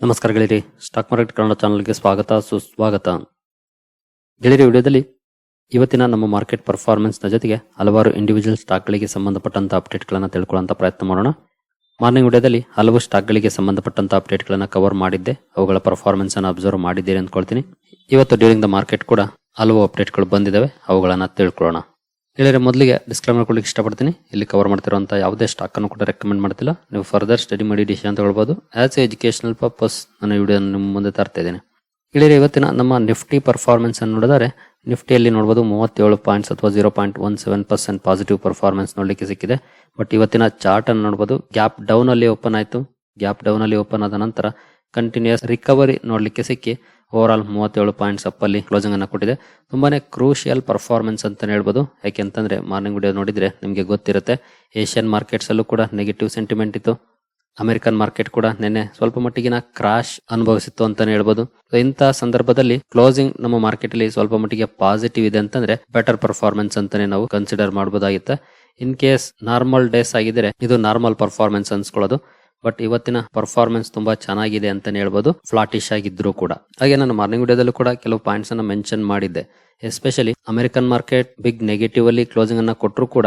ನಮಸ್ಕಾರ ಗೆಳೆಯರಿ, stock market Kannada ಚಾನಲ್ಗೆ ಸ್ವಾಗತ, ಸುಸ್ವಾಗತ. ಗೆಳೆಯರಿ, ವಿಡಿಯೋದಲ್ಲಿ ಇವತ್ತಿನ ನಮ್ಮ ಮಾರ್ಕೆಟ್ ಪರ್ಫಾರ್ಮೆನ್ಸ್ನ ಜೊತೆಗೆ ಹಲವಾರು ಇಂಡಿವಿಜುವಲ್ ಸ್ಟಾಕ್ಗಳಿಗೆ ಸಂಬಂಧಪಟ್ಟಂತ ಅಪ್ಡೇಟ್ಗಳನ್ನು ತಿಳ್ಕೊಳ್ಳುವಂತ ಪ್ರಯತ್ನ ಮಾಡೋಣ. ಮಾರ್ನಿಂಗ್ ವಿಡಿಯೋದಲ್ಲಿ ಹಲವು ಸ್ಟಾಕ್ಗಳಿಗೆ ಸಂಬಂಧಪಟ್ಟಂತ ಅಪ್ಡೇಟ್ಗಳನ್ನು ಕವರ್ ಮಾಡಿದ್ದೆ, ಅವುಗಳ ಪರ್ಫಾರ್ಮೆನ್ಸನ್ನು ಅಬ್ಸರ್ವ್ ಮಾಡಿದ್ದೀರಿ ಅಂದ್ಕೊಳ್ತೀನಿ. ಇವತ್ತು ಡ್ಯೂರಿಂಗ್ ದ ಮಾರ್ಕೆಟ್ ಕೂಡ ಹಲವು ಅಪ್ಡೇಟ್ಗಳು ಬಂದಿದ್ದಾವೆ ಅವುಗಳನ್ನು ತಿಳ್ಕೊಳ್ಳೋಣ. ಹೇಳಿದ್ರೆ ಮೊದಲಿಗೆ ಡಿಸ್ಕ್ಲೈಮರ್ ಕೊಡ್ಲಿಕ್ಕೆ ಇಷ್ಟಪಡ್ತೀನಿ. ಇಲ್ಲಿ ಕವರ್ ಮಾಡ್ತಿರೋಂಥ ಯಾವುದೇ ಸ್ಟಾಕನ್ನು ಕೂಡ ರೆಕಮೆಂಡ್ ಮಾಡ್ತಿಲ್ಲ. ನೀವು ಫರ್ದರ್ ಸ್ಟಡಿ ಮಾಡಿ ಡಿಸಿಷನ್ ಹೇಳ್ಬೋದು. ಆ್ಯಸ್ ಎ ಎಜುಕೇಷನಲ್ ಪರ್ಪಸ್ ನನ್ನ ವಿಡಿಯೋ ನಿಮ್ಮ ಮುಂದೆ ತರ್ತಾ ಇದ್ದೀನಿ. ಹೇಳಿದ್ರೆ ಇವತ್ತಿನ ನಮ್ಮ ನಿಫ್ಟಿ ಪರ್ಫಾರ್ಮೆನ್ಸ್ ಅನ್ನು ನೋಡಿದರೆ ನಿಫ್ಟಿಯಲ್ಲಿ ನೋಡ್ಬೋದು ಮೂವತ್ತೇಳು ಪಾಯಿಂಟ್ಸ್ ಅಥವಾ zero point one seven percent positive performance ನೋಡಲಿಕ್ಕೆ ಸಿಕ್ಕಿದೆ. ಬಟ್ ಇವತ್ತಿನ ಚಾರ್ಟ್ ಅನ್ನು ನೋಡಬಹುದು ಗ್ಯಾಪ್ ಡೌನಲ್ಲಿ ಓಪನ್ ಆಯಿತು. ಗ್ಯಾಪ್ ಡೌನಲ್ಲಿ ಓಪನ್ ಆದ ನಂತರ ಕಂಟಿನ್ಯೂಸ್ ರಿಕವರಿ ನೋಡಲಿಕ್ಕೆ ಸಿಕ್ಕಿ ಓವರ್ ಆಲ್ ಮೂವತ್ತೇಳು ಪಾಯಿಂಟ್ಸ್ ಅಪ್ಪಲ್ಲಿ ಕ್ಲೋಸಿಂಗ್ ಅನ್ನು ಕೊಟ್ಟಿದೆ. ತುಂಬಾನೇ ಕ್ರೂಷಿಯಲ್ ಪರ್ಫಾರ್ಮೆನ್ಸ್ ಅಂತ ಹೇಳ್ಬೋದು. ಯಾಕೆಂತಂದ್ರೆ ಮಾರ್ನಿಂಗ್ ವಿಡಿಯೋ ನೋಡಿದ್ರೆ ನಿಮಗೆ ಗೊತ್ತಿರುತ್ತೆ. ಏಷ್ಯನ್ ಮಾರ್ಕೆಟ್ಸ್ ಅಲ್ಲೂ ಕೂಡ ನೆಗೆಟಿವ್ ಸೆಂಟಿಮೆಂಟ್ ಇತ್ತು. ಅಮೆರಿಕನ್ ಮಾರ್ಕೆಟ್ ಕೂಡ ನಿನ್ನೆ ಸ್ವಲ್ಪ ಮಟ್ಟಿಗಿನ ಕ್ರಾಶ್ ಅನುಭವಿಸಿತ್ತು ಅಂತಾನೆ ಹೇಳ್ಬೋದು. ಇಂತಹ ಸಂದರ್ಭದಲ್ಲಿ ಕ್ಲೋಸಿಂಗ್ ನಮ್ಮ ಮಾರ್ಕೆಟ್ ಅಲ್ಲಿ ಸ್ವಲ್ಪ ಮಟ್ಟಿಗೆ ಪಾಸಿಟಿವ್ ಇದೆ ಅಂತಂದ್ರೆ ಬೆಟರ್ ಪರ್ಫಾರ್ಮೆನ್ಸ್ ಅಂತಾನೆ ನಾವು ಕನ್ಸಿಡರ್ ಮಾಡಬಹುದಾಗಿತ್ತೆ ಇನ್ ಕೇಸ್ ನಾರ್ಮಲ್ ಡೇಸ್ ಆಗಿದ್ರೆ ಇದು ನಾರ್ಮಲ್ ಪರ್ಫಾರ್ಮೆನ್ಸ್ ಅನ್ಸ್ಕೊಳ್ಳೋದು. ಬಟ್ ಇವತ್ತಿನ ಪರ್ಫಾರ್ಮೆನ್ಸ್ ತುಂಬಾ ಚೆನ್ನಾಗಿದೆ ಅಂತ ಹೇಳ್ಬೋದು. ಫ್ಲಾಟಿಶ್ ಆಗಿದ್ರು ಕೂಡ. ಹಾಗೆ ನಾನು ಮಾರ್ನಿಂಗ್ ವಿಡಿಯೋದಲ್ಲೂ ಕೂಡ ಕೆಲವು ಪಾಯಿಂಟ್ಸ್ ಅನ್ನ ಮೆನ್ಷನ್ ಮಾಡಿದ್ದೆ. Especially American market big negative ಅಲ್ಲಿ ಕ್ಲೋಸಿಂಗ್ ಅನ್ನ ಕೊಟ್ಟರು ಕೂಡ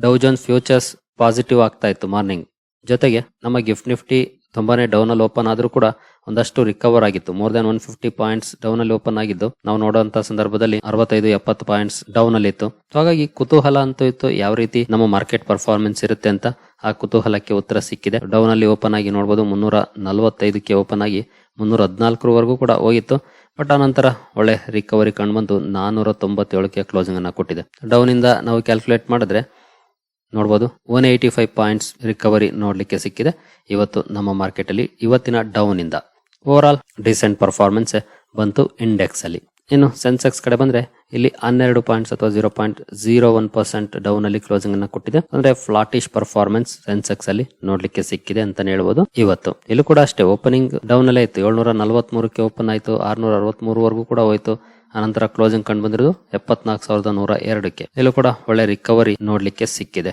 ಡೌಜನ್ ಫ್ಯೂಚರ್ಸ್ ಪಾಸಿಟಿವ್ ಆಗ್ತಾ ಇತ್ತು ಮಾರ್ನಿಂಗ್ ಜೊತೆಗೆ ನಮ್ಮ ಗಿಫ್ಟ್ ನಿಫ್ಟಿ ತುಂಬಾನೇ ಡೌನಲ್ಲಿ ಓಪನ್ ಆದರೂ ಕೂಡ ಒಂದಷ್ಟು ರಿಕವರ್ ಆಗಿತ್ತು. More than one fifty points down ಅಲ್ಲಿ ಓಪನ್ ಆಗಿದ್ದು, ನಾವು ನೋಡುವಂತ ಸಂದರ್ಭದಲ್ಲಿ ಅರವತ್ತೈದು, ಎಪ್ಪತ್ತು ಪಾಯಿಂಟ್ಸ್ ಡೌನ್ ಅಲ್ಲಿ ಇತ್ತು. ಹಾಗಾಗಿ ಕುತೂಹಲ ಅಂತೂ ಇತ್ತು, ಯಾವ ರೀತಿ ನಮ್ಮ ಮಾರ್ಕೆಟ್ ಪರ್ಫಾರ್ಮೆನ್ಸ್ ಇರುತ್ತೆ ಅಂತ ಆ ಕುತೂಹಲಕ್ಕೆ ಉತ್ತರ ಸಿಕ್ಕಿದೆ. ಡೌನ್ ಅಲ್ಲಿ ಓಪನ್ ಆಗಿ ನೋಡಬಹುದು ಮುನ್ನೂರ ನಲವತ್ತೈದಕ್ಕೆ ಓಪನ್ ಆಗಿ ಮುನ್ನೂರ ಹದಿನಾಲ್ಕರವರೆಗೂ ಕೂಡ ಹೋಗಿತ್ತು. ಬಟ್ ಆ ನಂತರ ಒಳ್ಳೆ ರಿಕವರಿ ಕಂಡುಬಂದು ನಾನೂರ ತೊಂಬತ್ತೇಳಕ್ಕೆ ಕ್ಲೋಸಿಂಗ್ ಅನ್ನ ಕೊಟ್ಟಿದೆ. ಡೌನ್ ಇಂದ ನಾವು ಕ್ಯಾಲ್ಕುಲೇಟ್ ಮಾಡಿದ್ರೆ ನೋಡಬಹುದು one eighty five points recovery ನೋಡಲಿಕ್ಕೆ ಸಿಕ್ಕಿದೆ. ಇವತ್ತು ನಮ್ಮ ಮಾರ್ಕೆಟ್ ಅಲ್ಲಿ ಇವತ್ತಿನ ಡೌನ್ ಇಂದ ಓವರ್ ಆಲ್ ಡಿಸೆಂಟ್ ಪರ್ಫಾರ್ಮೆನ್ಸ್ ಬಂತು ಇಂಡೆಕ್ಸ್ ಅಲ್ಲಿ. ಇನ್ನು ಸೆನ್ಸೆಕ್ಸ್ ಕಡೆ ಬಂದ್ರೆ ಇಲ್ಲಿ ಹನ್ನೆರಡು ಪಾಯಿಂಟ್ಸ್ ಅಥವಾ zero point zero one percent down ಅಲ್ಲಿ ಕ್ಲೋಸಿಂಗ್ ಅನ್ನ ಕೊಟ್ಟಿದೆ. ಅಂದ್ರೆ ಫ್ಲಾಟಿಶ್ ಪರ್ಫಾರ್ಮೆನ್ಸ್ ಸೆನ್ಸೆಕ್ಸ್ ಅಲ್ಲಿ ನೋಡ್ಲಿಕ್ಕೆ ಸಿಕ್ಕಿದೆ ಅಂತ ಹೇಳ್ಬೋದು. ಇವತ್ತು ಇಲ್ಲೂ ಕೂಡ ಅಷ್ಟೇ ಓಪನಿಂಗ್ ಡೌನ್ ಅಲ್ಲೇ ಇತ್ತು. ಏಳ್ನೂರ ನಲವತ್ಮೂರಕ್ಕೆ ಓಪನ್ ಆಯಿತು. ಆರ್ನೂರ ಅರವತ್ಮೂರವರೆಗೂ ಕೂಡ ಹೋಯ್ತು. ಆನಂತರ ಕ್ಲೋಸಿಂಗ್ ಕಂಡು ಬಂದಿರೋದು ಎಪ್ಪತ್ನಾಲ್ಕು ಸಾವಿರದ ನೂರ ಎರಡಕ್ಕೆ. ಇಲ್ಲೂ ಕೂಡ ಒಳ್ಳೆ ರಿಕವರಿ ನೋಡಲಿಕ್ಕೆ ಸಿಕ್ಕಿದೆ.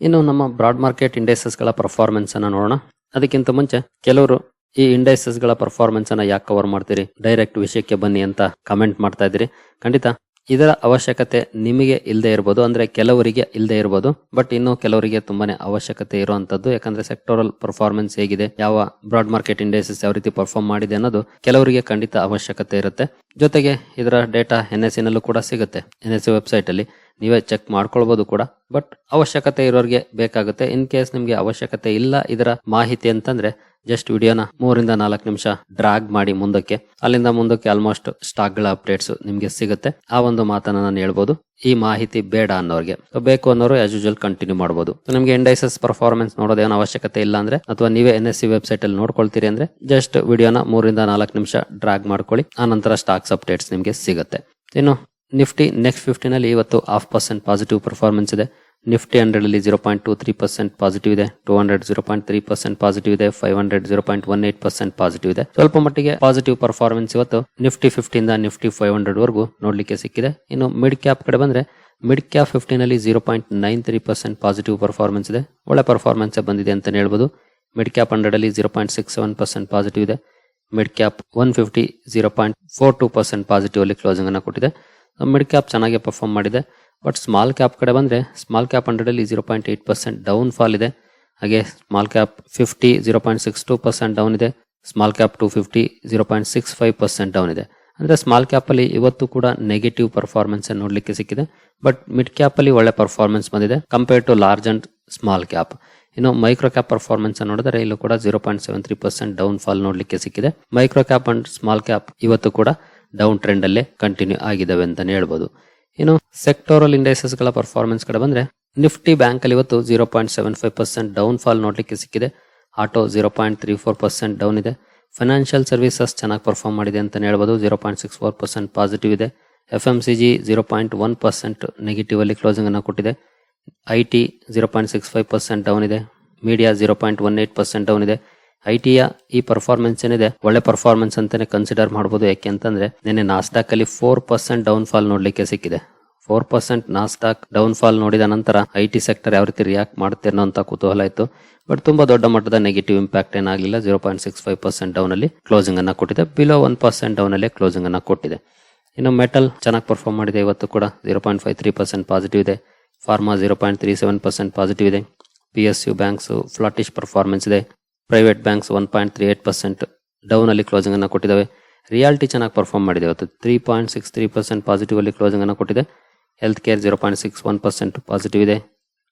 ಇನ್ನು ನಮ್ಮ ಬ್ರಾಡ್ ಮಾರ್ಕೆಟ್ ಇಂಡೈಸಸ್ಗಳ ಪರ್ಫಾರ್ಮೆನ್ಸ್ ಅನ್ನ ನೋಡೋಣ. ಅದಕ್ಕಿಂತ ಮುಂಚೆ ಕೆಲವರು ಈ ಇಂಡೈಸಸ್ಗಳ ಪರ್ಫಾರ್ಮೆನ್ಸ್ ಅನ್ನ ಯಾಕೆ ಕವರ್ ಮಾಡ್ತೀರಿ? ಡೈರೆಕ್ಟ್ ವಿಷಯಕ್ಕೆ ಬನ್ನಿ ಅಂತ ಕಮೆಂಟ್ ಮಾಡ್ತಾ ಇದ್ದೀರಿ. ಖಂಡಿತ ಇದರ ಅವಶ್ಯಕತೆ ನಿಮಗೆ ಇಲ್ಲದೆ ಇರ್ಬೋದು, ಅಂದರೆ ಕೆಲವರಿಗೆ ಇಲ್ಲದೆ ಇರ್ಬೋದು ಬಟ್ ಇನ್ನು ಕೆಲವರಿಗೆ ತುಂಬಾನೇ ಅವಶ್ಯಕತೆ ಇರುವಂತದ್ದು, ಯಾಕಂದ್ರೆ ಸೆಕ್ಟೋರಲ್ ಪರ್ಫಾರ್ಮೆನ್ಸ್ ಹೇಗಿದೆ, ಯಾವ ಬ್ರಾಡ್ ಮಾರ್ಕೆಟ್ ಇಂಡೈಸಸ್ ಯಾವ ರೀತಿ ಪರ್ಫಾರ್ಮ್ ಮಾಡಿದೆ ಅನ್ನೋದು ಕೆಲವರಿಗೆ ಖಂಡಿತ ಅವಶ್ಯಕತೆ ಇರುತ್ತೆ. ಜೊತೆಗೆ ಇದರ ಡೇಟಾ ಎನ್ ಎಸ್ ಸಿನಲ್ಲೂ ಕೂಡ ಸಿಗುತ್ತೆ. ಎನ್ ಎಸ್ ವೆಬ್ಸೈಟ್ ಅಲ್ಲಿ ನೀವೇ ಚೆಕ್ ಮಾಡ್ಕೊಳ್ಬಹುದು ಕೂಡ ಬಟ್ ಅವಶ್ಯಕತೆ ಇರೋರಿಗೆ ಬೇಕಾಗುತ್ತೆ. ಇನ್ ಕೇಸ್ ನಿಮಗೆ ಅವಶ್ಯಕತೆ ಇಲ್ಲ ಇದರ ಮಾಹಿತಿ ಅಂತಂದ್ರೆ ಜಸ್ಟ್ ವಿಡಿಯೋನ ಮೂರಿಂದ ನಾಲ್ಕು ನಿಮಿಷ ಡ್ರಾಗ್ ಮಾಡಿ ಮುಂದಕ್ಕೆ. ಅಲ್ಲಿಂದ ಮುಂದಕ್ಕೆ ಆಲ್ಮೋಸ್ಟ್ ಸ್ಟಾಕ್ಗಳ ಅಪ್ಡೇಟ್ಸ್ ನಿಮ್ಗೆ ಸಿಗುತ್ತೆ. ಆ ಒಂದು ಮಾತನ್ನ ನಾನು ಹೇಳ್ಬೋದು. ಈ ಮಾಹಿತಿ ಬೇಡ ಅನ್ನೋರಿಗೆ. ಬೇಕು ಅನ್ನೋರು ಆಸ್ ಯೂಶಲ್ ಕಂಟಿನ್ಯೂ ಮಾಡಬಹುದು ನಿಮ್ಗೆ ಇಂಡೈಸಸ್ ಪರ್ಫಾರ್ಮೆನ್ಸ್ ನೋಡೋದೇನೋ ಅವಶ್ಯಕತೆ ಇಲ್ಲ ಅಂದ್ರೆ, ಅಥವಾ ನೀವೇ ಎನ್ ಎಸ್ ಸಿ ವೆಬ್ಸೈಟ್ ಅಲ್ಲಿ ನೋಡ್ಕೊಳ್ತೀರಿ ಅಂದ್ರೆ ಜಸ್ಟ್ ವಿಡಿಯೋನ ಮೂರಿಂದ ನಾಲ್ಕು ನಿಮಿಷ ಡ್ರಾಗ್ ಮಾಡ್ಕೊಳ್ಳಿ. ಆ ನಂತರ ಸ್ಟಾಕ್ಸ್ ಅಪ್ಡೇಟ್ಸ್ ನಿಮ್ಗೆ ಸಿಗುತ್ತೆ. ಇನ್ನು ನಿಫ್ಟಿ ನೆಕ್ಸ್ಟ್ ಫಿಫ್ಟಿನಲ್ಲಿ ಇವತ್ತು ಹಾಫ್ ಪರ್ಸೆಂಟ್ ಪಾಸಿಟಿವ್ ಪರ್ಫಾರ್ಮೆನ್ಸ್ ಇದೆ. ನಿಫ್ಟಿ ಹಂಡ್ರೆಡ್ ಅಲ್ಲಿ zero point two three percent positive ಇದೆ two hundred zero point three percent positive ಇದೆ five hundred zero point one eight percent positive ಇದೆ. ಸ್ವಲ್ಪ ಮಟ್ಟಿಗೆ ಪಾಸಿಟಿವ್ ಪರ್ಫಾರ್ಮೆನ್ಸ್ ಇವತ್ತು ನಿಫ್ಟಿ ಫಿಫ್ಟಿಯಿಂದ ನಿಫ್ಟಿ ಫೈವ್ ಹಂಡ್ರೆಡ್ ವರೆಗೂ ನೋಡಲಿಕ್ಕೆ ಸಿಕ್ಕಿದೆ. ಇನ್ನು ಮಿಡ್ ಕ್ಯಾಪ್ ಕಡೆ ಬಂದ್ರೆ mid cap ಫಿಫ್ಟಿನಲ್ಲಿ zero point nine three percent positive performance ಇದೆ. ಒಳ್ಳೆ ಪರ್ಫಾರ್ಮೆನ್ಸ್ ಬಂದಿದೆ ಅಂತ ಹೇಳ್ಬೋದು. ಮಿಡ್ ಕ್ಯಾಪ್ ಹಂಡ್ರೆಡ್ ಅಲ್ಲಿ zero point six seven percent positive ಇದೆ. Mid cap one fifty zero point four two percent positive ಅಲ್ಲಿ ಕ್ಲೋಸಿಂಗ್ ಅನ್ನು ಕೊಟ್ಟಿದೆ. ಮಿಡ್ ಕ್ಯಾಪ್ ಚೆನ್ನಾಗಿ ಪರ್ಫಾರ್ಮ್ ಮಾಡಿದೆ. ಬಟ್ ಸ್ಮಾಲ್ ಕ್ಯಾಪ್ ಕಡೆ ಬಂದರೆ small cap ಹಂಡ್ರೆಡಲ್ಲಿ zero point eight percent down fall ಇದೆ. ಹಾಗೆ small cap fifty zero point six two percent down ಇದೆ. Small cap two fifty zero point six five percent down ಇದೆ. ಅಂದರೆ small ಕ್ಯಾಪಲ್ಲಿ ಇವತ್ತು ಕೂಡ negative performance ನೋಡಲಿಕ್ಕೆ ಸಿಕ್ಕಿದೆ. ಬಟ್ ಮಿಡ್ ಕ್ಯಾಪಲ್ಲಿ ಒಳ್ಳೆ ಪರ್ಫಾರ್ಮೆನ್ಸ್ ಬಂದಿದೆ compare to large and small cap ಇನ್ನು ಮೈಕ್ರೋ ಕ್ಯಾಪ್ ಪರ್ಫಾರ್ಮೆನ್ಸ್ ನೋಡಿದ್ರೆ ಇಲ್ಲೂ ಕೂಡ zero point seven three percent down fall ನೋಡಲಿಕ್ಕೆ ಸಿಕ್ಕಿದೆ. Micro cap and small cap ಇವತ್ತು ಕೂಡ ಡೌನ್ ಟ್ರೆಂಡ್ ಅಲ್ಲೇ ಕಂಟಿನ್ಯೂ ಆಗಿದ್ದಾವೆ ಅಂತಲೇ ಹೇಳ್ಬೋದು. ಇನ್ನು ಸೆಕ್ಟೋರಲ್ ಇಂಡೈಸಸ್ಗಳ ಪರ್ಫಾರ್ಮೆನ್ಸ್ ಕಡೆ ಬಂದ್ರೆ ನಿಫ್ಟಿ ಬ್ಯಾಂಕ್ ಅಲ್ಲಿ ಇವತ್ತು zero point seven five percent down fall ನೋಡ್ಲಿಕ್ಕೆ ಸಿಕ್ಕಿದೆ. Auto zero point three four percent down ಇದೆ. ಫೈನಾನ್ಷಿಯಲ್ ಸರ್ವಿಸಸ್ ಚೆನ್ನಾಗಿ ಪರ್ಫಾರ್ಮ್ ಮಾಡಿದೆ ಅಂತ ಹೇಳ್ಬೋದು. Zero point six four percent positive ಇದೆ. F M C G zero point one percent negative ಅಲ್ಲಿ closing ಅನ್ನು ಕೊಟ್ಟಿದೆ. I T zero point six five percent down ಇದೆ. Media zero point one eight percent down ಇದೆ. I ಟಿಯ ಈ performance ಏನಿದೆ, ಒಳ್ಳೆ ಪರ್ಫಾರ್ಮೆನ್ಸ್ ಅಂತಾನೆ ಕನ್ಸಿಡರ್ ಮಾಡಬಹುದು ಯಾಕೆ ಅಂತಂದ್ರೆ, ನಿನ್ನೆ ನಾಸ್ಟಾಕ್ ಅಲ್ಲಿ ಫೋರ್ ಪರ್ಸೆಂಟ್ ಡೌನ್ ಫಾಲ್ ನೋಡ್ಲಿಕ್ಕೆ ಸಿಕ್ಕಿದೆ. Four percent Nasdaq down fall ನೋಡಿದ ನಂತರ ಐ ಟಿ ಸೆಕ್ಟರ್ ಯಾವ ರೀತಿ ರಿಯಾಕ್ಟ್ ಮಾಡುತ್ತೆ ಅನ್ನೋ ಕುತೂಹಲ ಇತ್ತು. ಬಟ್ ತುಂಬಾ ದೊಡ್ಡ ಮಟ್ಟದ negative impact ಏನಾಗಲಿಲ್ಲ. Zero point six five percent down ಅಲ್ಲಿ ಕ್ಲೋಸಿಂಗ್ ಅನ್ನ ಕೊಟ್ಟಿದೆ. ಬಿಲೋ ಒನ್ ಪರ್ಸೆಂಟ್ ಡೌನ್ ಅಲ್ಲಿ ಕ್ಲೋಸಿಂಗ್ ಅನ್ನ ಕೊಟ್ಟಿದೆ. ಇನ್ನು ಮೆಟಲ್ ಚೆನ್ನಾಗಿ ಪರ್ಫಾರ್ಮ್ ಮಾಡಿದೆ. ಇವತ್ತು ಕೂಡ zero point five three percent positive ಇದೆ. Pharma zero point three seven percent positive ಇದೆ. P S U banks flattish performance ಇದೆ. Private banks one point three eight percent ಡೌನಲ್ಲಿ closing ಅನ್ನು ಕೊಟ್ಟಿದ್ದಾವೆ ರಿಯಾಲಿಟಿ ಚೆನ್ನಾಗಿ ಪರ್ಫಾರ್ಮ್ ಮಾಡಿದೆ ಇವತ್ತು. Three point six three percent positive ಅಲ್ಲಿ closing ಅನ್ನು ಕೊಟ್ಟಿದೆ. Health care zero point six one percent positive ಇದೆ.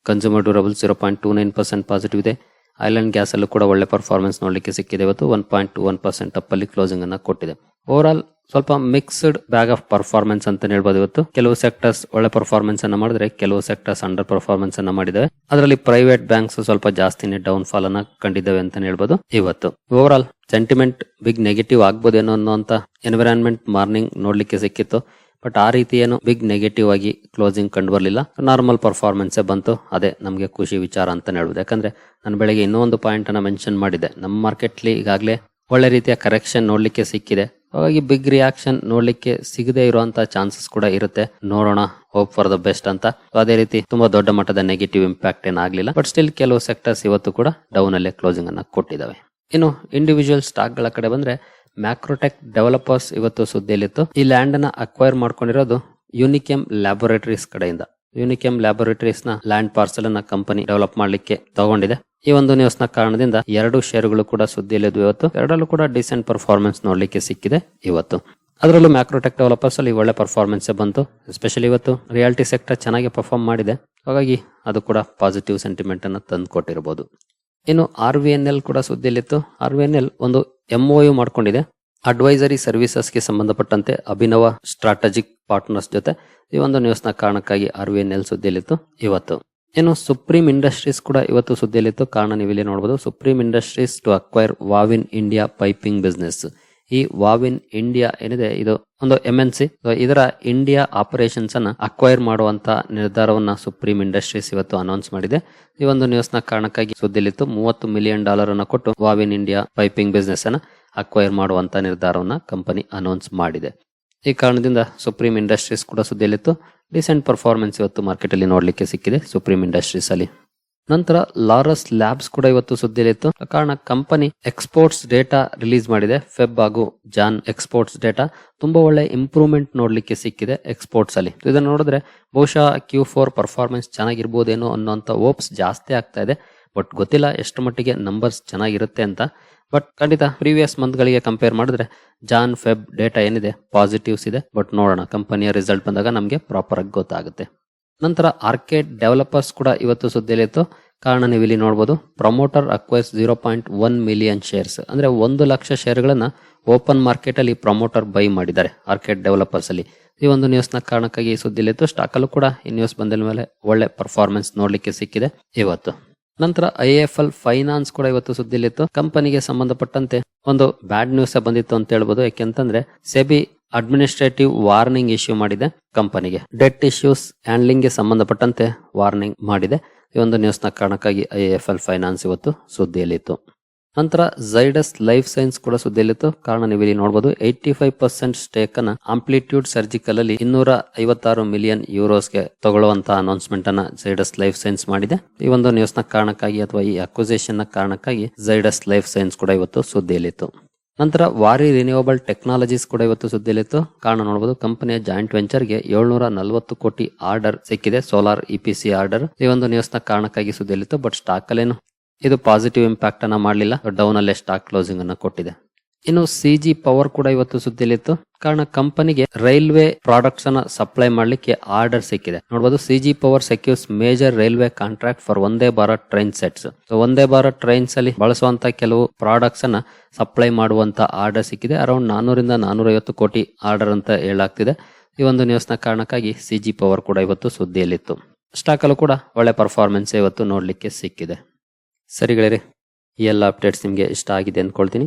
Consumer durable zero point two nine percent positive ಇದೆ. ಐಲ್ಯಾಂಡ್ ಗ್ಯಾಸ್ ಅಲ್ಲೂ ಕೂಡ ಒಳ್ಳೆ ಪರ್ಫಾರ್ಮೆನ್ಸ್ ನೋಡಲಿಕ್ಕೆ ಸಿಕ್ಕಿದೆ. ಇವತ್ತು one point two one percent ಅಪ್ಪಲ್ಲಿ closing ಅನ್ನ ಕೊಟ್ಟಿದೆ. ಓವರ್ ಆಲ್ ಸ್ವಲ್ಪ ಮಿಕ್ಸ್ಡ್ ಬ್ಯಾಗ್ ಆಫ್ ಪರ್ಫಾರ್ಮೆನ್ಸ್ ಅಂತ ಹೇಳ್ಬೋದು ಇವತ್ತು. ಕೆಲವು ಸೆಕ್ಟರ್ಸ್ ಒಳ್ಳೆ ಪರ್ಫಾರ್ಮೆನ್ಸ್ ಅನ್ನ ಮಾಡಿದ್ರೆ, ಕೆಲವು ಸೆಕ್ಟರ್ಸ್ ಅಂಡರ್ ಪರ್ಫಾರ್ಮೆನ್ಸ್ ಅನ್ನ ಮಾಡಿದಾವೆ ಅದರಲ್ಲಿ ಪ್ರೈವೇಟ್ ಬ್ಯಾಂಕ್ಸ್ ಸ್ವಲ್ಪ ಜಾಸ್ತಿನೇ ಡೌನ್ ಫಾಲ್ ಅನ್ನ ಕಂಡಿದ್ದಾವೆ ಅಂತ ಹೇಳ್ಬೋದು ಇವತ್ತು. Over all sentiment big negative ಆಗ್ಬೋದೇನೋ ಅನ್ನೋಂತ ಎನ್ವಿರಾನ್ಮೆಂಟ್ ಮಾರ್ನಿಂಗ್ ನೋಡ್ಲಿಕ್ಕೆ ಸಿಕ್ಕಿತ್ತು. ಬಟ್ ಆ ರೀತಿ ಏನು ಬಿಗ್ ನೆಗೆಟಿವ್ ಆಗಿ ಕ್ಲೋಸಿಂಗ್ ಕಂಡು ಬರಲಿಲ್ಲ. ನಾರ್ಮಲ್ ಪರ್ಫಾರ್ಮೆನ್ಸೇ ಬಂತು. ಅದೇ ನಮಗೆ ಖುಷಿ ವಿಚಾರ ಅಂತ ಹೇಳುವುದು. ಯಾಕಂದ್ರೆ ನಾನು ಬೆಳಗ್ಗೆ ಇನ್ನೊಂದು ಪಾಯಿಂಟ್ ಅನ್ನ ಮೆನ್ಷನ್ ಮಾಡಿದೆ ನಮ್ಮ ಮಾರ್ಕೆಟ್ಲಿ ಈಗಾಗಲೇ ಒಳ್ಳೆ ರೀತಿಯ ಕರೆಕ್ಷನ್ ನೋಡಲಿಕ್ಕೆ ಸಿಕ್ಕಿದೆ. ಹಾಗಾಗಿ ಬಿಗ್ ರಿಯಾಕ್ಷನ್ ನೋಡ್ಲಿಕ್ಕೆ ಸಿಗದೆ ಇರುವಂತ ಚಾನ್ಸಸ್ ಕೂಡ ಇರುತ್ತೆ. ನೋಡೋಣ ಹೋಪ್ ಫಾರ್ ದ ಬೆಸ್ಟ್ ಅಂತ. ಅದೇ ರೀತಿ ತುಂಬಾ ದೊಡ್ಡ ಮಟ್ಟದ ನೆಗೆಟಿವ್ ಇಂಪ್ಯಾಕ್ಟ್ ಏನಾಗಲಿಲ್ಲ ಬಟ್ ಸ್ಟಿಲ್ ಕೆಲವು ಸೆಕ್ಟರ್ಸ್ ಇವತ್ತು ಕೂಡ ಡೌನ್ ಅಲ್ಲೇ ಕ್ಲೋಸಿಂಗ್ ಅನ್ನ ಕೊಟ್ಟಿದ್ದಾವೆ. ಇನ್ನು ಇಂಡಿವಿಜುವಲ್ ಸ್ಟಾಕ್ಗಳ ಕಡೆ ಬಂದ್ರೆ ಮ್ಯಾಕ್ರೋಟೆಕ್ ಡೆವಲಪರ್ಸ್ ಇವತ್ತು ಸುದ್ದಿಯಲ್ಲಿತ್ತು. ಈ ಲ್ಯಾಂಡ್ ಅನ್ನ ಅಕ್ವೈರ್ ಮಾಡ್ಕೊಂಡಿರೋದು ಯುನಿಕೆಮ್ ಲ್ಯಾಬೋರೇಟರೀಸ್ ಕಡೆಯಿಂದ. ಯುನಿಕೆಮ್ ಲ್ಯಾಬೋರೇಟರೀಸ್ನ ಲ್ಯಾಂಡ್ ಪಾರ್ಸಲ್ ಅನ್ನ ಕಂಪನಿ ಡೆವಲಪ್ ಮಾಡ್ಲಿಕ್ಕೆ ತಗೊಂಡಿದೆ. ಈ ಒಂದು ನ್ಯೂಸ್ನ ಕಾರಣದಿಂದ ಎರಡು ಶೇರುಗಳು ಕೂಡ ಸುದ್ದಿಯಲ್ಲಿದ್ವು ಇವತ್ತು. ಎರಡಲ್ಲೂ ಕೂಡ ಡಿಸೆಂಟ್ ಪರ್ಫಾರ್ಮೆನ್ಸ್ ನೋಡ್ಲಿಕ್ಕೆ ಸಿಕ್ಕಿದೆ ಇವತ್ತು. ಅದರಲ್ಲೂ ಮ್ಯಾಕ್ರೋಟೆಕ್ ಡೆವಲಪರ್ಸ್ ಅಲ್ಲಿ ಒಳ್ಳೆ ಪರ್ಫಾರ್ಮೆನ್ಸ್ ಬಂತು. ಎಸ್ಪೆಷಲಿ ಇವತ್ತು ರಿಯಾಲಿಟಿ ಸೆಕ್ಟರ್ ಚೆನ್ನಾಗಿ ಪರ್ಫಾರ್ಮ್ ಮಾಡಿದೆ. ಹಾಗಾಗಿ ಅದು ಕೂಡ ಪಾಸಿಟಿವ್ ಸೆಂಟಿಮೆಂಟ್ ಅನ್ನು ತಂದು ಕೊಟ್ಟಿರಬಹುದು ಇನ್ನು ಆರ್ ವಿ ಎನ್ ಎಲ್ ಕೂಡ ಸುದ್ದಿಯಲ್ಲಿತ್ತು. ಆರ್ ವಿ ಎನ್ ಎಲ್ ಒಂದು ಎಂಒ ಯು ಮಾಡ್ಕೊಂಡಿದೆ. ಅಡ್ವೈಸರಿ ಸರ್ವಿಸಸ್ಗೆ ಸಂಬಂಧಪಟ್ಟಂತೆ ಅಭಿನವ ಸ್ಟ್ರಾಟಜಿಕ್ ಪಾರ್ಟ್ನರ್ಸ್ ಜೊತೆ ಈ ಒಂದು ನ್ಯೂಸ್ನ ಕಾರಣಕ್ಕಾಗಿ ಆರ್ ವಿ ಎನ್ ಎಲ್ ಸುದ್ದಿಯಲ್ಲಿತ್ತು ಇವತ್ತು. ಇನ್ನು ಸುಪ್ರೀಂ ಇಂಡಸ್ಟ್ರೀಸ್ ಕೂಡ ಇವತ್ತು ಸುದ್ದಿಯಲ್ಲಿತ್ತು. ಕಾರಣ ನೀವು ಇಲ್ಲಿ ನೋಡಬಹುದು Supreme Industries to acquire Wavin India piping business ಈ ವಾವಿನ್ ಇಂಡಿಯಾ ಏನಿದೆ, ಇದು ಒಂದು ಎಂ ಎನ್ ಸಿ ಇದರ ಇಂಡಿಯಾ ಆಪರೇಷನ್ಸ್ ಅನ್ನ ಅಕ್ವೈರ್ ಮಾಡುವಂತ ನಿರ್ಧಾರವನ್ನ ಸುಪ್ರೀಂ ಇಂಡಸ್ಟ್ರೀಸ್ ಇವತ್ತು ಅನೌನ್ಸ್ ಮಾಡಿದೆ. ಈ ಒಂದು ನ್ಯೂಸ್ನ ಕಾರಣಕ್ಕಾಗಿ ಸುದ್ದಿಲಿತ್ತು. ಮೂವತ್ತು ಮಿಲಿಯನ್ ಡಾಲರ್ ಅನ್ನ ಕೊಟ್ಟು ವಾವಿನ್ ಇಂಡಿಯಾ ಪೈಪಿಂಗ್ ಬಿಸ್ನೆಸ್ ಅನ್ನ ಅಕ್ವೈರ್ ಮಾಡುವಂತ ನಿರ್ಧಾರವನ್ನ ಕಂಪನಿ ಅನೌನ್ಸ್ ಮಾಡಿದೆ. ಈ ಕಾರಣದಿಂದ ಸುಪ್ರೀಂ ಇಂಡಸ್ಟ್ರೀಸ್ ಕೂಡ ಸುದ್ದಿಯಲ್ಲಿತ್ತು ರೀಸೆಂಟ್ ಪರ್ಫಾರ್ಮೆನ್ಸ್ ಇವತ್ತು ಮಾರ್ಕೆಟ್ ಅಲ್ಲಿ ನೋಡ್ಲಿಕ್ಕೆ ಸಿಕ್ಕಿದೆ. ಸುಪ್ರೀಂ ಇಂಡಸ್ಟ್ರೀಸ್ ಅಲ್ಲಿ ನಂತರ ಲಾರಸ್ ಲ್ಯಾಬ್ಸ್ ಕೂಡ ಇವತ್ತು ಸುದ್ದಿಯಲ್ಲಿತ್ತು. ಕಾರಣ ಕಂಪನಿ ಎಕ್ಸ್ಪೋರ್ಟ್ಸ್ ಡೇಟಾ ರಿಲೀಸ್ ಮಾಡಿದೆ. ಫೆಬ್ ಹಾಗೂ ಜಾನ್ ಎಕ್ಸ್ಪೋರ್ಟ್ಸ್ ಡೇಟಾ ತುಂಬಾ ಒಳ್ಳೆ ಇಂಪ್ರೂವ್ಮೆಂಟ್ ನೋಡ್ಲಿಕ್ಕೆ ಸಿಕ್ಕಿದೆ ಎಕ್ಸ್ಪೋರ್ಟ್ಸ್ ಅಲ್ಲಿ. ಇದನ್ನ ನೋಡಿದ್ರೆ ಬಹುಶಃ ಕ್ಯೂ ಫೋರ್ ಪರ್ಫಾರ್ಮೆನ್ಸ್ ಚೆನ್ನಾಗಿರ್ಬೋದೇನೋ ಅನ್ನೋಂತ ಓಪ್ಸ್ ಜಾಸ್ತಿ ಆಗ್ತಾ ಇದೆ. ಬಟ್ ಗೊತ್ತಿಲ್ಲ ಎಷ್ಟು ಮಟ್ಟಿಗೆ ನಂಬರ್ಸ್ ಚೆನ್ನಾಗಿರುತ್ತೆ ಅಂತ. ಬಟ್ ಖಂಡಿತ ಪ್ರೀವಿಯಸ್ ಮಂತ್ ಗಳಿಗೆ ಕಂಪೇರ್ ಮಾಡಿದ್ರೆ ಜಾನ್ ಫೆಬ್ ಡೇಟಾ ಏನಿದೆ ಪಾಸಿಟಿವ್ಸ್ ಇದೆ. ಬಟ್ ನೋಡೋಣ ಕಂಪನಿಯ ರಿಸಲ್ಟ್ ಬಂದಾಗ ನಮಗೆ ಪ್ರಾಪರ್ ಆಗಿ ಗೊತ್ತಾಗುತ್ತೆ. ನಂತರ ಆರ್ಕೇಡ್ ಡೆವಲಪರ್ಸ್ ಕೂಡ ಇವತ್ತು ಸುದ್ದಿಯಲ್ಲಿತ್ತು. ಕಾರಣ ನೀವು ಇಲ್ಲಿ ನೋಡಬಹುದು promoter acquires zero point one million shares ಅಂದ್ರೆ ಒಂದು ಲಕ್ಷ ಶೇರ್ಗಳನ್ನ ಓಪನ್ ಮಾರ್ಕೆಟ್ ಅಲ್ಲಿ ಪ್ರಮೋಟರ್ ಬೈ ಮಾಡಿದ್ದಾರೆ ಆರ್ಕೇಡ್ ಡೆವಲಪರ್ಸ್ ಅಲ್ಲಿ. ಈ ಒಂದು ನ್ಯೂಸ್ನ ಕಾರಣಕ್ಕಾಗಿ ಸುದ್ದಿಲಿತ್ತು ಸ್ಟಾಕ್ ಅಲ್ಲೂ ಕೂಡ ಈ ನ್ಯೂಸ್ ಬಂದ ಮೇಲೆ ಒಳ್ಳೆ ಪರ್ಫಾರ್ಮೆನ್ಸ್ ನೋಡ್ಲಿಕ್ಕೆ ಸಿಕ್ಕಿದೆ ಇವತ್ತು. ನಂತರ ಐ ಎಫ್ ಎಲ್ ಫೈನಾನ್ಸ್ ಕೂಡ ಇವತ್ತು ಸುದ್ದಿಲಿತ್ತು ಕಂಪನಿಗೆ ಸಂಬಂಧಪಟ್ಟಂತೆ ಒಂದು ಬ್ಯಾಡ್ ನ್ಯೂಸ್ ಬಂದಿತ್ತು ಅಂತ ಹೇಳ್ಬೋದು. ಯಾಕೆಂತಂದ್ರೆ ಸೆಬಿ ಅಡ್ಮಿನಿಸ್ಟ್ರೇಟಿವ್ ವಾರ್ನಿಂಗ್ ಇಶ್ಯೂ ಮಾಡಿದೆ ಕಂಪನಿಗೆ. ಡೆಟ್ ಇಶ್ಯೂಸ್ ಹ್ಯಾಂಡ್ಲಿಂಗ್ಗೆ ಸಂಬಂಧಪಟ್ಟಂತೆ ವಾರ್ನಿಂಗ್ ಮಾಡಿದೆ. ಈ ಒಂದು ನ್ಯೂಸ್ನ ಕಾರಣಕ್ಕಾಗಿ ಐ ಎಫ್ ಎಲ್ ಫೈನಾನ್ಸ್ ಇವತ್ತು ಸುದ್ದಿಯಲ್ಲಿತ್ತು. ನಂತರ ಝೈಡಸ್ ಲೈಫ್ ಸೈನ್ಸ್ ಕೂಡ ಸುದ್ದಿಯಲ್ಲಿತ್ತು. ಕಾರಣ ನೀವು ಇಲ್ಲಿ ನೋಡಬಹುದು ಏಯ್ಟಿ ಫೈವ್ ಪರ್ಸೆಂಟ್ ಸ್ಟೇಕ್ ಅನ್ನ ಆಂಪ್ಲಿಟ್ಯೂಡ್ ಸರ್ಜಿಕಲ್ ಅಲ್ಲಿ ಇನ್ನೂರ ಐವತ್ತಾರು ಮಿಲಿಯನ್ ಯೂರೋಸ್ಗೆ ತಗೊಳ್ಳುವಂತಹ ಅನೌನ್ಸ್ಮೆಂಟ್ ಅನ್ನ ಝೈಡಸ್ ಲೈಫ್ ಸೈನ್ಸ್ ಮಾಡಿದೆ. ಈ ಒಂದು ನ್ಯೂಸ್ನ ಕಾರಣಕ್ಕಾಗಿ ಅಥವಾ ಈ ಅಕ್ವಿಸೇಷನ್ನ ಕಾರಣಕ್ಕಾಗಿ ಝೈಡಸ್ ಲೈಫ್ ಸೈನ್ಸ್ ಕೂಡ ಇವತ್ತು ಸುದ್ದಿಯಲ್ಲಿತ್ತು. ನಂತರ ವಾರಿ ರಿನ್ಯೂವಬಲ್ ಟೆಕ್ನಾಲಜೀಸ್ ಕೂಡ ಇವತ್ತು ಸುದ್ದಿಯಲ್ಲಿತ್ತು. ಕಾರಣ ನೋಡಬಹುದು ಕಂಪನಿಯ ಜಾಯಿಂಟ್ ವೆಂಚರ್ಗೆ ಏಳ್ನೂರ ನಲವತ್ತು ಕೋಟಿ ಆರ್ಡರ್ ಸಿಕ್ಕಿದೆ, ಸೋಲಾರ್ ಇಪಿಸಿ ಆರ್ಡರ್. ಈ ಒಂದು ನ್ಯೂಸ್ನ ಕಾರಣಕ್ಕಾಗಿ ಸುದ್ದಿಯಲ್ಲಿತ್ತು, ಬಟ್ ಸ್ಟಾಕ್ ಅಲ್ಲೇನು ಇದು ಪಾಸಿಟಿವ್ ಇಂಪ್ಯಾಕ್ಟ್ ಅನ್ನ ಮಾಡಲಿಲ್ಲ ಡೌನ್ ಅಲ್ಲೇ ಸ್ಟಾಕ್ ಕ್ಲೋಸಿಂಗ್ ಅನ್ನ ಕೊಟ್ಟಿದೆ. ಇನ್ನು ಸಿಜಿ ಪವರ್ ಕೂಡ ಇವತ್ತು ಸುದ್ದಿಯಲ್ಲಿತ್ತು. ಕಾರಣ ಕಂಪನಿಗೆ ರೈಲ್ವೆ ಪ್ರಾಡಕ್ಟ್ಸ್ ಅನ್ನ ಸಪ್ಲೈ ಮಾಡಲಿಕ್ಕೆ ಆರ್ಡರ್ ಸಿಕ್ಕಿದೆ. ನೋಡಬಹುದು C G power secures major railway contract for ಒಂದೇ ಭಾರತ್ ಟ್ರೈನ್ ಸೆಟ್ಸ್ ಒಂದೇ ಭಾರತ್ ಟ್ರೈನ್ಸ್ ಅಲ್ಲಿ ಬಳಸುವಂತ ಕೆಲವು ಪ್ರಾಡಕ್ಟ್ಸ್ ಅನ್ನ ಸಪ್ಲೈ ಮಾಡುವಂತ ಆರ್ಡರ್ ಸಿಕ್ಕಿದೆ. ಅರೌಂಡ್ ನಾನೂರಿಂದ ನಾನೂರೈವತ್ತು ಕೋಟಿ ಆರ್ಡರ್ ಅಂತ ಹೇಳಲಾಗ್ತಿದೆ. ಈ ಒಂದು ನ್ಯೂಸ್ನ ಕಾರಣಕ್ಕಾಗಿ ಸಿಜಿ ಪವರ್ ಕೂಡ ಇವತ್ತು ಸುದ್ದಿಯಲ್ಲಿತ್ತು. ಸ್ಟಾಕ್ ಅಲ್ಲೂ ಕೂಡ ಒಳ್ಳೆ ಪರ್ಫಾರ್ಮೆನ್ಸ್ ಇವತ್ತು ನೋಡ್ಲಿಕ್ಕೆ ಸಿಕ್ಕಿದೆ. ಸರಿಗಳಿರಿ ಈ ಎಲ್ಲ ಅಪ್ಡೇಟ್ಸ್ ನಿಮಗೆ ಇಷ್ಟ ಆಗಿದೆ ಅಂದ್ಕೊಳ್ತೀನಿ.